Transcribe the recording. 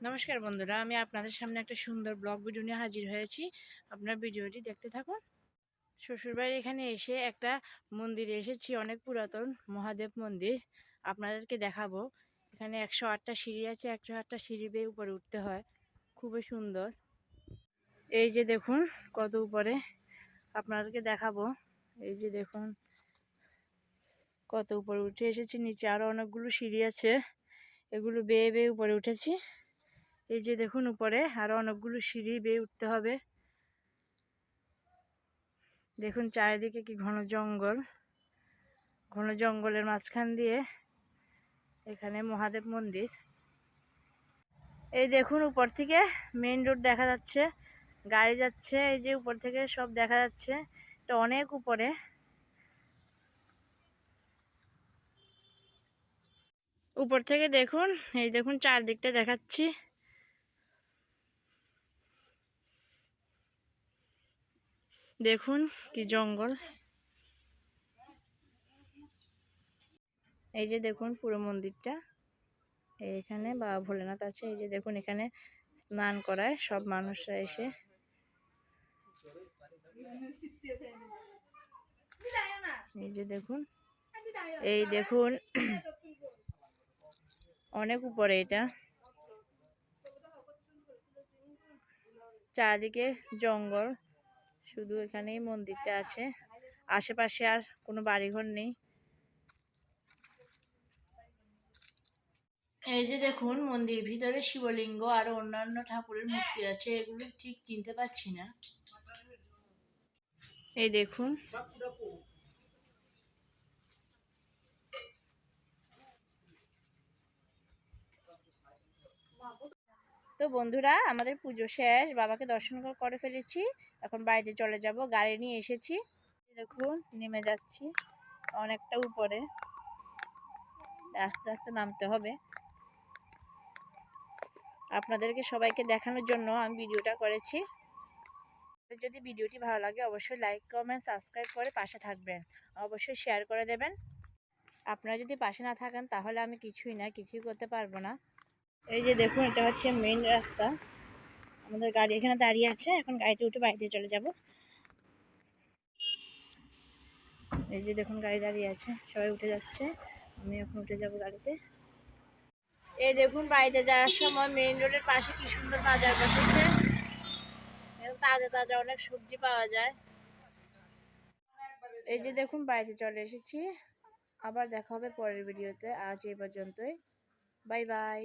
নমস্কার বন্ধুরা, আমি আপনাদের সামনে একটা সুন্দর ব্লগ ভিডিও নিয়ে হাজির হয়েছি। আপনার ভিডিওটি দেখতে থাকুন। শ্বশুরবাড়ির এখানে এসে একটা মন্দিরে এসেছি, অনেক পুরাতন মহাদেব মন্দির। আপনাদেরকে দেখাবো। এখানে একশো আটটা সিঁড়ি আছে, একশো আটটা সিঁড়ি বেয়ে উপরে উঠতে হয়। খুবই সুন্দর। এই যে দেখুন, কত উপরে আপনাদেরকে দেখাবো। এই যে দেখুন, কত উপরে উঠে এসেছি, নিচে আরও অনেকগুলো সিঁড়ি আছে। এগুলো বেয়ে বেয়ে উপরে উঠেছি। এই যে দেখুন উপরে, আরও অনেকগুলো সিঁড়ি বেয়ে উঠতে হবে। দেখুন চারিদিকে কি ঘন জঙ্গল। ঘন জঙ্গলের মাঝখান দিয়ে এখানে মহাদেব মন্দির। এই দেখুন উপর থেকে মেইন রোড দেখা যাচ্ছে, গাড়ি যাচ্ছে, এই যে উপর থেকে সব দেখা যাচ্ছে। এটা অনেক উপরে। উপর থেকে দেখুন, এই দেখুন চারদিকটা দেখাচ্ছি। দেখুন কি জঙ্গল। এই যে দেখুন পুরো মন্দিরটা। এখানে বাবা ভোলেনাথ আছে, এই যে দেখুন এখানে স্নান করায় সব মানুষরা এসে। এই যে দেখুন, এই দেখুন অনেক উপরে এটা। চারিদিকে জঙ্গল শুধু এখানেই মন্দিরটা আছে। আশেপাশে আর কোনো বাড়িঘর নেই। এই যে দেখুন মন্দির ভিতরে শিবলিঙ্গ আর অন্যান্য ঠাকুরের মূর্তি আছে এগুলো ঠিক চিনতে পারছি না। এই দেখুন। তো বন্ধুরা, আমাদের পুজো শেষ। বাবাকে দর্শন কর- ফেলেছি। এখন বাড়িতে চলে যাব। গাড়ি নিয়ে এসেছি। দেখুন, নেমে যাচ্ছি অনেকটা উপরে। আস্তে আস্তে নামতে হবে। আপনাদেরকে সবাইকে দেখানোর জন্য আমি ভিডিওটা করেছি। যদি ভিডিওটি ভালো লাগে, অবশ্যই লাইক কমেন্ট সাবস্ক্রাইব করে পাশে থাকবেন। অবশ্যই শেয়ার করে দেবেন। আপনারা যদি পাশে না থাকেন, তাহলে আমি কিছুই না, কিছুই করতে পারব না। এই যে দেখুন, এটা হচ্ছে মেইন রাস্তা। আমাদের গাড়ি এখানে দাঁড়িয়ে আছে, এখন গাড়িতে উঠে বাড়িতে চলে যাব। এই যে দেখুন, গাড়ি দাঁড়িয়ে আছে, সবাই উঠে যাচ্ছে। আমি এখন উঠে যাব গাড়িতে। এই দেখুন, বাড়িতে যাওয়ার সময় মেইন রোডের পাশে কি সুন্দর বাজার বসেছে। তাজা তাজা অনেক সবজি পাওয়া যায়। এই যে দেখুন, বাড়িতে চলে এসেছি। আবার দেখা হবে পরের ভিডিওতে আজ এই পর্যন্তই। Bye bye.